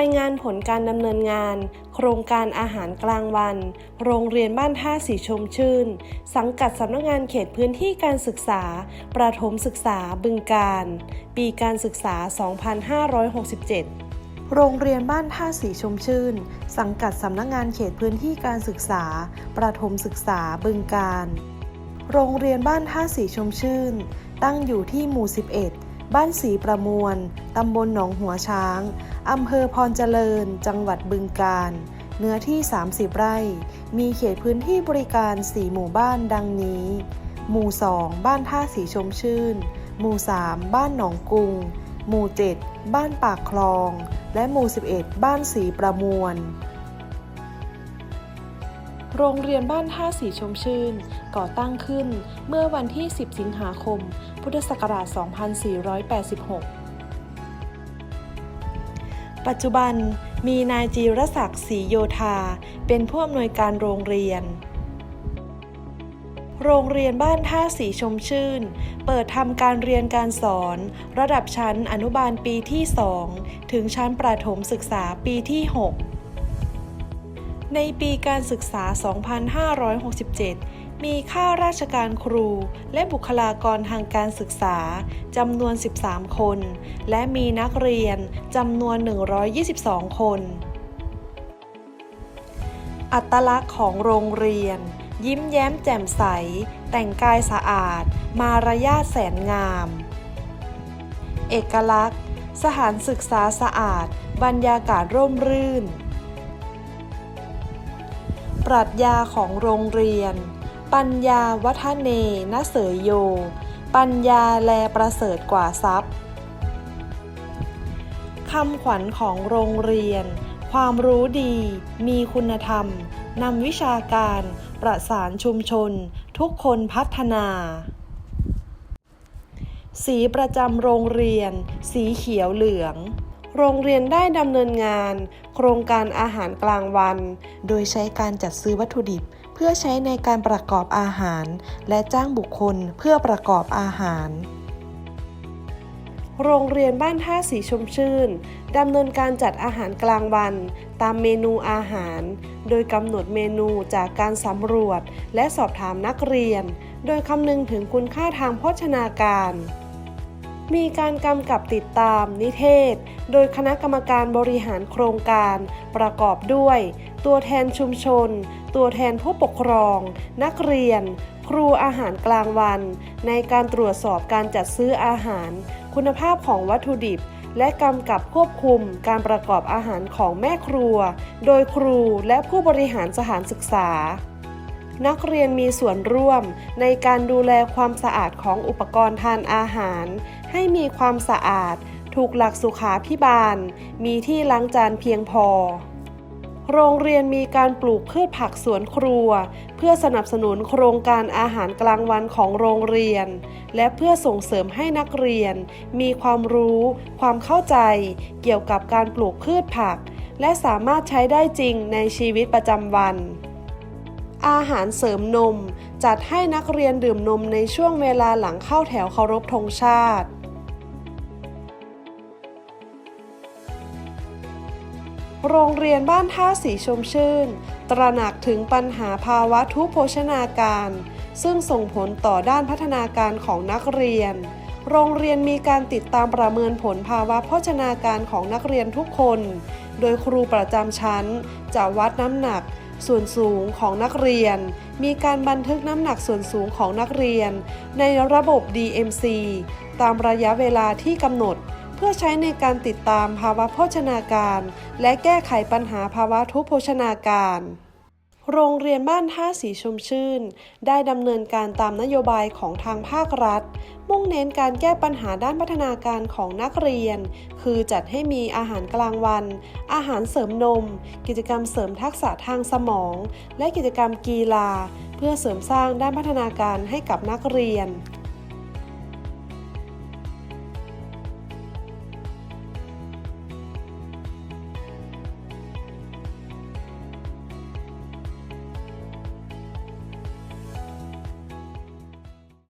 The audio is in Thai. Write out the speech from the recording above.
ายงานผลการดำเนินงาน โครงการอาหารกลางวัน โรงเรียนบ้านท่าสีชมชื่น สังกัดสำนักงานเขตพื้นที่การศึกษา ประถมศึกษาบึงการ ปีการศึกษา 2567โรงเรียนบ้านท่าสีชมชื่น สังกัดสำนักงานเขตพื้นที่การศึกษา ประถมศึกษาบึงการ โรงเรียนบ้านท่าสีชมชื่น ตั้งอยู่ที่หมู่ 11 บ้านสีประมวล ตำบลหนองหัวช้าง อำเภอพรเจริญ จังหวัดบึงกาฬ เนื้อที่ 30 ไร่ มีเขตพื้นที่บริการ 4 หมู่บ้านดังนี้ หมู่ 2 บ้านท่าสีชมชื่น หมู่ 3 บ้านหนองกุง หมู่ 7 บ้านปากคลอง และหมู่ 11 บ้านสีประมวล โรงเรียนบ้านท่าสีชมชื่น ก่อตั้งขึ้นเมื่อวันที่ 10 สิงหาคม พุทธศักราช 2486 ปัจจุบันมีนายจีรศักดิ์ศรีโยธา เป็นผู้อำนวยการโรงเรียน โรงเรียนบ้านท่าสีชมชื่น เปิดทำการเรียนการสอน ระดับชั้นอนุบาลปีที่ 2 ถึงชั้นประถมศึกษาปีที่ 6 ในปีการศึกษา 2567 มีข้าราชการครู และบุคลากรทางการศึกษาจำนวน 13 คน และมีนักเรียนจำนวน 122 คน อัตลักษณ์ของโรงเรียน ยิ้มแย้มแจ่มใส แต่งกายสะอาด มารยาทแสนงาม เอกลักษณ์ สถานศึกษาสะอาด บรรยากาศร่มรื่น ปรัชญาของโรงเรียน ปัญญาวัฒเนนเสยโย ปัญญาแลประเสริฐกว่าทรัพย์คำขวัญของโรงเรียน ความรู้ดี มีคุณธรรมนำวิชาการ ประสานชุมชน ทุกคนพัฒนา สีประจำโรงเรียน สีเขียวเหลืองโรงเรียนได้ดำเนินงาน โครงการอาหารกลางวัน โดยใช้การจัดซื้อวัตถุดิบ พื่อใช้ในการประกอบอาหาร และจ้างบุคคลเพื่อประกอบอาหาร โรงเรียนบ้านท่าสีชมชื่นดำเนินการจัดอาหารกลางวัน ตามเมนูอาหาร โดยกำหนดเมนูจากการสำรวจ และสอบถามนักเรียน โดยคำนึงถึงคุณค่าทางโภชนาการมีการกำกับติดตามนิเทศ โดยคณะกรรมการบริหารโครงการ ประกอบด้วย ตัวแทนชุมชน ตัวแทนผู้ปกครอง นักเรียน ครูอาหารกลางวัน ในการตรวจสอบการจัดซื้ออาหาร คุณภาพของวัตถุดิบ และกำกับควบคุมการประกอบอาหารของแม่ครัว โดยครูและผู้บริหารสถานศึกษา นักเรียนมีส่วนร่วมในการดูแลความสะอาดของอุปกรณ์ทานอาหาร ให้มีความสะอาด ถูกหลักสุขาพิบาล มีที่ล้างจานเพียงพอ โรงเรียนมีการปลูกพืชผักสวนครัว เพื่อสนับสนุนโครงการอาหารกลางวันของโรงเรียน และเพื่อส่งเสริมให้นักเรียน มีความรู้ ความเข้าใจ เกี่ยวกับการปลูกพืชผัก และสามารถใช้ได้จริงในชีวิตประจำวันอาหารเสริมนม จัดให้นักเรียนดื่มนมในช่วงเวลาหลังเข้าแถวเคารพธงชาติ โรงเรียนบ้านท่าสีชมชื่น ตระหนักถึงปัญหาภาวะทุพโภชนาการ ซึ่งส่งผลต่อด้านพัฒนาการของนักเรียน โรงเรียนมีการติดตามประเมินผลภาวะโภชนาการของนักเรียนทุกคน โดยครูประจำชั้น จะวัดน้ำหนัก ส่วนสูงของนักเรียน มีการบันทึกน้ำหนักส่วนสูงของนักเรียน ในระบบ DMC ตามระยะเวลาที่กำหนด พื่อใช้ในการติดตามภาวะโภชนาการ และแก้ไขปัญหาภาวะทุพโภชนาการ โรงเรียนบ้านท่าสีชมชื่น ได้ดำเนินการตามนโยบายของทางภาครัฐ มุ่งเน้นการแก้ปัญหาด้านพัฒนาการของนักเรียน คือจัดให้มีอาหารกลางวัน อาหารเสริมนม กิจกรรมเสริมทักษะทางสมอง และกิจกรรมกีฬา เพื่อเสริมสร้างด้านพัฒนาการให้กับนักเรียน